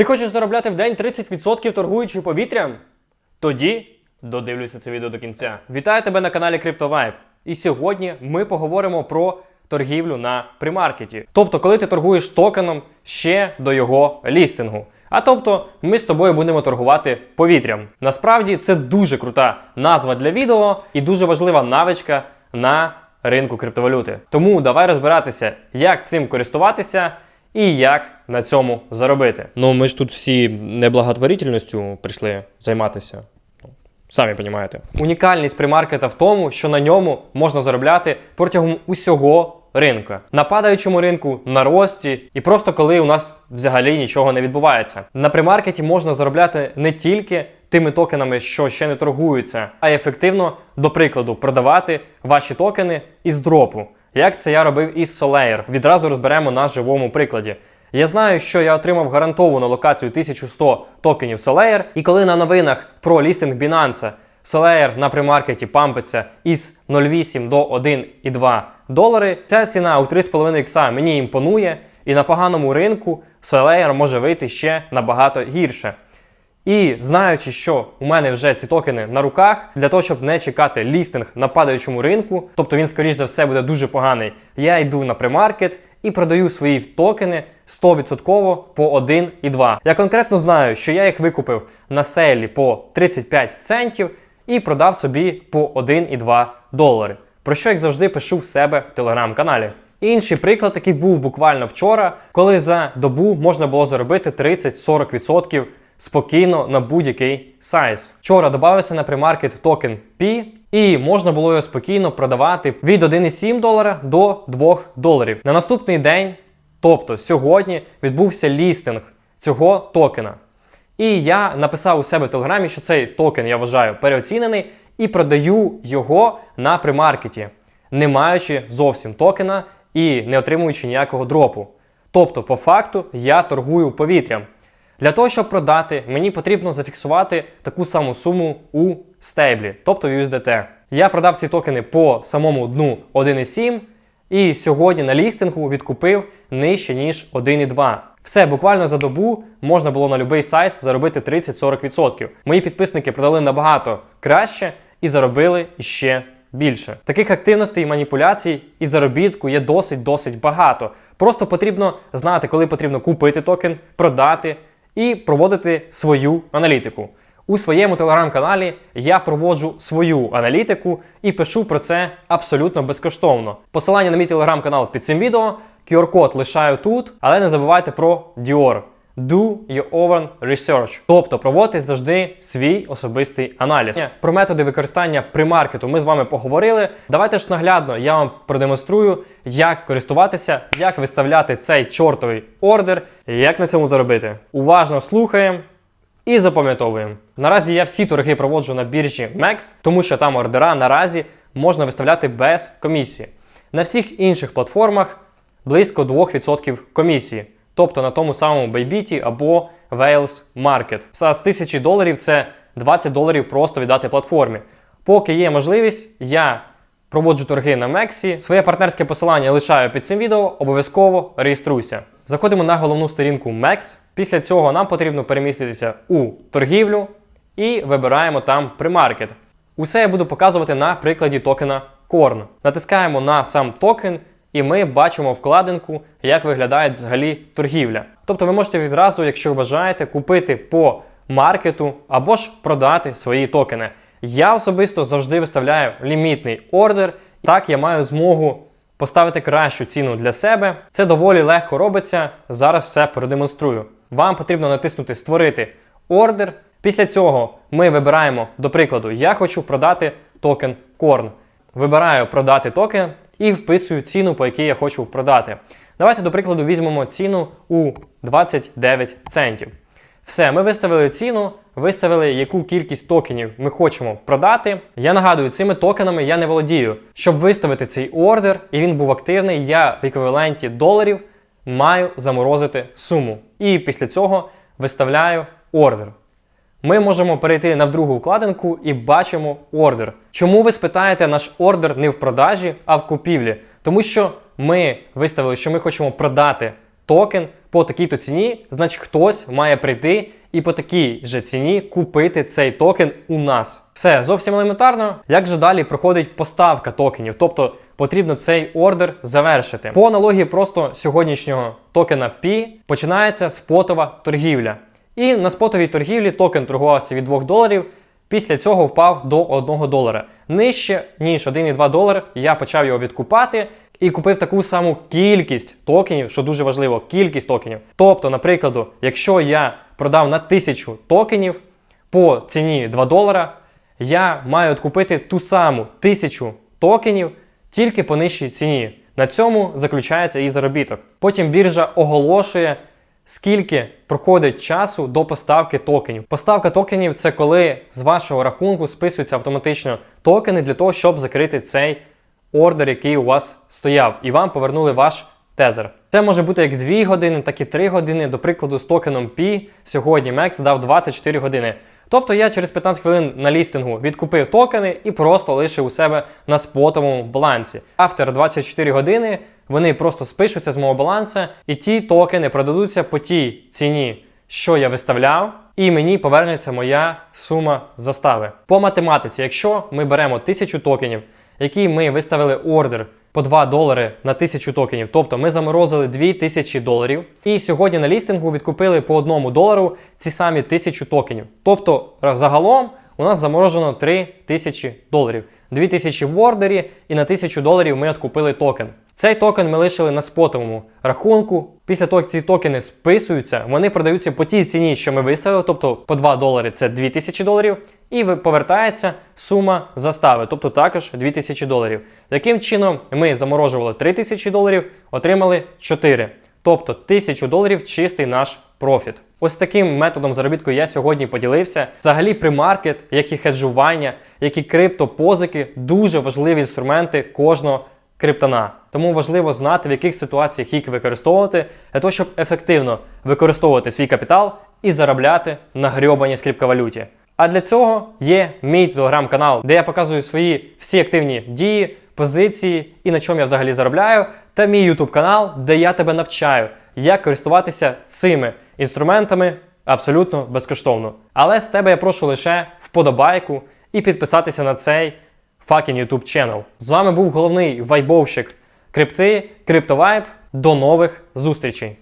Ти хочеш заробляти в день 30% торгуючи повітрям? Тоді додивлюйся це відео до кінця. Вітаю тебе на каналі CryptoVibe. І сьогодні ми поговоримо про торгівлю на примаркеті. Тобто, коли ти торгуєш токеном ще до його лістингу. А тобто, ми з тобою будемо торгувати повітрям. Насправді це дуже крута назва для відео і дуже важлива навичка на ринку криптовалюти. Тому давай розбиратися, як цим користуватися і як на цьому заробити. Ну, ми ж тут всі неблаготворительністю прийшли займатися. Ну, Самі розумієте. Унікальність примаркета в тому, що на ньому можна заробляти протягом усього ринка. На падаючому ринку, на рості, і просто коли у нас взагалі нічого не відбувається. На примаркеті можна заробляти не тільки тими токенами, що ще не торгуються, а й ефективно, до прикладу, продавати ваші токени із дропу. Як це я робив із Solair. Відразу розберемо на живому прикладі. Я знаю, що я отримав гарантовану локацію 1100 токенів Solair, і коли на новинах про лістинг Binance Solair на примаркеті пампиться із 0,8 до 1,2 долари, ця ціна у 3,5 ікса мені імпонує, і на поганому ринку Solair може вийти ще набагато гірше. І знаючи, що у мене вже ці токени на руках, для того, щоб не чекати лістинг на падаючому ринку, тобто він, скоріш за все, буде дуже поганий, я йду на примаркет і продаю свої токени 100% по 1,2. Я конкретно знаю, що я їх викупив на сейлі по 35 центів і продав собі по 1,2 долари. Про що, як завжди, пишу в себе в телеграм-каналі. Інший приклад, який був буквально вчора, коли за добу можна було заробити 30-40% спокійно на будь-який сайз. Вчора додався на примаркет токен P, і можна було його спокійно продавати від 1,7 долара до 2 доларів. На наступний день, тобто сьогодні, відбувся лістинг цього токена. І я написав у себе в телеграмі, що цей токен я вважаю переоцінений, і продаю його на примаркеті, не маючи зовсім токена і не отримуючи ніякого дропу. Тобто, по факту, я торгую повітрям. Для того, щоб продати, мені потрібно зафіксувати таку саму суму у стейблі, тобто в USDT. Я продав ці токени по самому дну 1,7 і сьогодні на лістингу відкупив нижче, ніж 1,2. Все, буквально за добу можна було на будь-який сайт заробити 30-40%. Мої підписники продали набагато краще і заробили іще більше. Таких активностей маніпуляцій і заробітку є досить-досить багато. Просто потрібно знати, коли потрібно купити токен, продати і проводити свою аналітику. У своєму телеграм-каналі я проводжу свою аналітику і пишу про це абсолютно безкоштовно. Посилання на мій телеграм-канал під цим відео, QR-код лишаю тут, але не забувайте про Dior. Do your own research. Тобто проводьте завжди свій особистий аналіз. Про методи використання примаркету ми з вами поговорили. Давайте ж наглядно я вам продемонструю, як користуватися, як виставляти цей чортовий ордер, і як на цьому заробити. Уважно слухаємо. І запам'ятовуємо. Наразі я всі торги проводжу на біржі MEX, тому що там ордера наразі можна виставляти без комісії. На всіх інших платформах близько 2% комісії, тобто на тому самому Bybit або Wales Market. За з 1000 доларів це 20 доларів просто віддати платформі. Поки є можливість, я проводжу торги на Мексі. Своє партнерське посилання лишаю під цим відео, обов'язково реєструйся. Заходимо на головну сторінку MEX. Після цього нам потрібно переміститися у торгівлю і вибираємо там примаркет. Усе я буду показувати на прикладі токена Korn. Натискаємо на сам токен, і ми бачимо вкладинку, як виглядає взагалі торгівля. Тобто ви можете відразу, якщо бажаєте, купити по маркету або ж продати свої токени. Я особисто завжди виставляю лімітний ордер. Так я маю змогу поставити кращу ціну для себе. Це доволі легко робиться. Зараз все продемонструю. Вам потрібно натиснути Створити ордер. Після цього ми вибираємо, до прикладу, я хочу продати токен Korn. Вибираю продати токен і вписую ціну, по якій я хочу продати. Давайте, до прикладу, візьмемо ціну у 29 центів. Все, ми виставили ціну, виставили, яку кількість токенів ми хочемо продати. Я нагадую, цими токенами я не володію. Щоб виставити цей ордер і він був активний, я в еквіваленті доларів маю заморозити суму. І після цього виставляю ордер. Ми можемо перейти на другу вкладинку і бачимо ордер. Чому ви спитаєте наш ордер не в продажі, а в купівлі? Тому що ми виставили, що ми хочемо продати токен по такій-то ціні, значить хтось має прийти і по такій же ціні купити цей токен у нас. Все зовсім елементарно. Як же далі проходить поставка токенів? Тобто потрібно цей ордер завершити. По аналогії просто сьогоднішнього токена P починається спотова торгівля. І на спотовій торгівлі токен торгувався від 2 доларів. Після цього впав до 1 долара. Нижче, ніж 1,2 долар, я почав його відкупати і купив таку саму кількість токенів, що дуже важливо, кількість токенів. Тобто, наприклад, якщо я продав на 1000 токенів по ціні 2 долара, я маю відкупити ту саму 1000 токенів тільки по нижчій ціні. На цьому заключається і заробіток. Потім біржа оголошує скільки проходить часу до поставки токенів. Поставка токенів це коли з вашого рахунку списуються автоматично токени для того, щоб закрити цей ордер, який у вас стояв, і вам повернули ваш тезер. Це може бути як 2 години, так і 3 години. До прикладу, з токеном P сьогодні Мекс дав 24 години. Тобто я через 15 хвилин на лістингу відкупив токени і просто лишив у себе на спотовому балансі. Автор 24 години вони просто спишуться з мого балансу, і ті токени продадуться по тій ціні, що я виставляв, і мені повернеться моя сума застави. По математиці, якщо ми беремо 1000 токенів, які ми виставили ордер по 2 долари на 1000 токенів, тобто ми заморозили 2000 доларів, і сьогодні на лістингу відкупили по 1 долару ці самі 1000 токенів. Тобто загалом у нас заморожено 3000 доларів. 2000 в ордері, і на 1000 доларів ми відкупили токен. Цей токен ми лишили на спотовому рахунку. Після того, як ці токени списуються, вони продаються по тій ціні, що ми виставили, тобто по 2 долари це 2000 доларів, і повертається сума застави, тобто також 2000 доларів. Таким чином, ми заморожували 3000 доларів, отримали 4. Тобто 1000 доларів чистий наш профіт. Ось таким методом заробітку я сьогодні поділився. Взагалі, примаркет, як і хеджування, як і криптопозики дуже важливі інструменти кожного криптона. Тому важливо знати, в яких ситуаціях їх використовувати, для того, щоб ефективно використовувати свій капітал і заробляти на грьобаній скрипкавалюті. А для цього є мій телеграм-канал, де я показую свої всі активні дії, позиції і на чому я взагалі заробляю, та мій YouTube канал, де я тебе навчаю, як користуватися цими інструментами абсолютно безкоштовно. Але з тебе я прошу лише вподобайку і підписатися на цей fucking YouTube channel. З вами був головний вайбовщик крипти, CryptoVibe. До нових зустрічей!